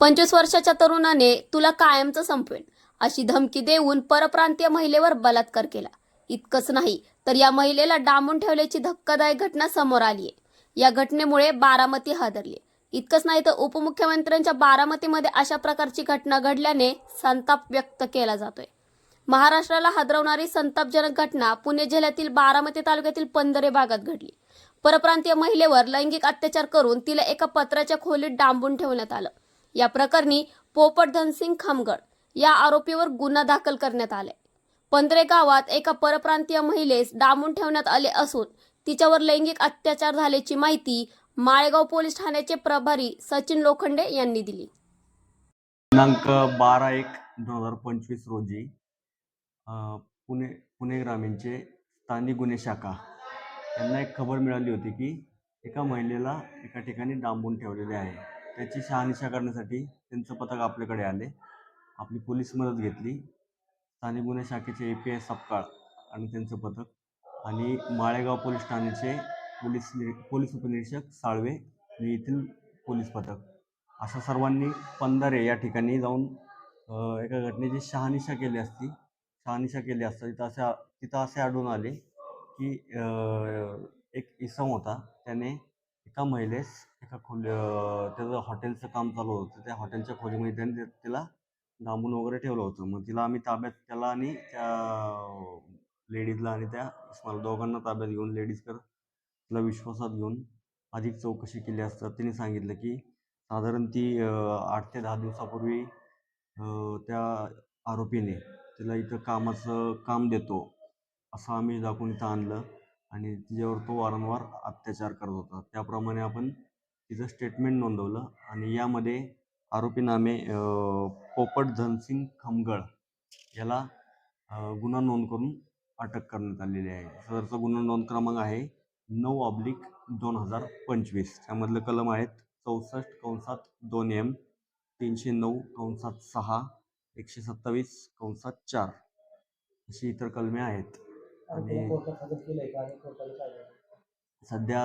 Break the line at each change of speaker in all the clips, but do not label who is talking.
पंचवीस वर्षाच्या तरुणाने तुला कायमचं संपवेन. अशी धमकी देऊन परप्रांतीय महिलेवर बलात्कार केला. इतकंच नाही तर या महिलेला डांबून ठेवल्याची धक्कादायक घटना समोर आली आहे. या घटनेमुळे बारामती हादरली इतकंच नाही तर उपमुख्यमंत्र्यांच्या बारामतीमध्ये अशा प्रकारची घटना घडल्याने संताप व्यक्त केला जातोय. महाराष्ट्राला हादरवणारी संतापजनक घटना पुणे जिल्ह्यातील बारामती तालुक्यातील पंधरे भागात घडली. परप्रांतीय महिलेवर लैंगिक अत्याचार करून तिला एका पत्राच्या खोलीत डांबून ठेवण्यात आलं. या प्रकरणी पोपट धनसिंग खामगड या आरोपीवर गुन्हा दाखल करण्यात आलाय. पंधरे गावात एका परप्रांतीय महिलेस डांबून ठेवण्यात आले असून तिच्यावर लैंगिक अत्याचार झाल्याची माहिती माळेगाव पोलीस ठाण्याचे प्रभारी सचिन लोखंडे यांनी दिली.
दिनांक बारा एक दोन हजार पंचवीस रोजी पुणे पुणे ग्रामीणचे स्थानिक गुन्हे शाखा यांना एक खबर मिळाली होती की एका महिलेला एका ठिकाणी डांबून ठेवलेले आहे. त्याची शहानिशा करण्यासाठी त्यांचं पथक आपल्याकडे आले. आपली पोलीस मदत घेतली. स्थानिक गुन्हे शाखेचे ए पी आय सपकाळ आणि त्यांचं पथक. आणि माळेगाव पोलीस ठाण्याचे पोलीस पोलीस उपनिरीक्षक साळवे आणि येथील पोलीस पथक. अशा सर्वांनी पंधरे या ठिकाणी जाऊन एका घटनेची शहानिशा केली असती. शहानिशा केली असता तिथं असे तिथं असे आढळून आले की एक इसम होता. त्याने एका महिलेस एका खोली त्याचं हॉटेलचं काम चालू होतं. त्या हॉटेलच्या खोलीमध्ये त्याने तिला डांबून वगैरे ठेवलं होतं. मग तिला आम्ही ताब्यात त्याला आणि त्या लेडीजला आणि त्या इस्माला दोघांना ताब्यात घेऊन लेडीजकर तिला विश्वासात घेऊन अधिक चौकशी केली असतात तिने सांगितलं की साधारण ती आठ ते दहा दिवसापूर्वी त्या आरोपीने तिला इथं कामाचं काम देतो असं आम्ही दाखवून इथं आणलं. आणि तिच्यावर तो वारंवार अत्याचार करत होता. त्याप्रमाणे आपण तिचं स्टेटमेंट नोंदवलं आणि यामध्ये आरोपी नामे अ, पोपट धनसिंग खमगळ याला गुन्हा नोंद करून अटक करण्यात आलेली आहे. सदरचा गुन्हा नोंद क्रमांक आहे नऊ ऑब्लिक दोन हजार पंचवीस. त्यामधलं कलम आहेत चौसष्ट कंसात दोन एम तीनशे नऊ कंसात सहा एकशे सत्तावीस कंसात चार अशी इतर कलमे आहेत. आणि सध्या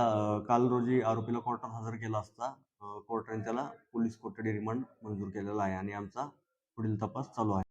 काल रोजी आरोपीला कोर्टात हजर केला असता कोर्टाने त्याला पोलीस कोठडी रिमांड मंजूर केलेला आहे आणि आमचा पुढील तपास चालू आहे.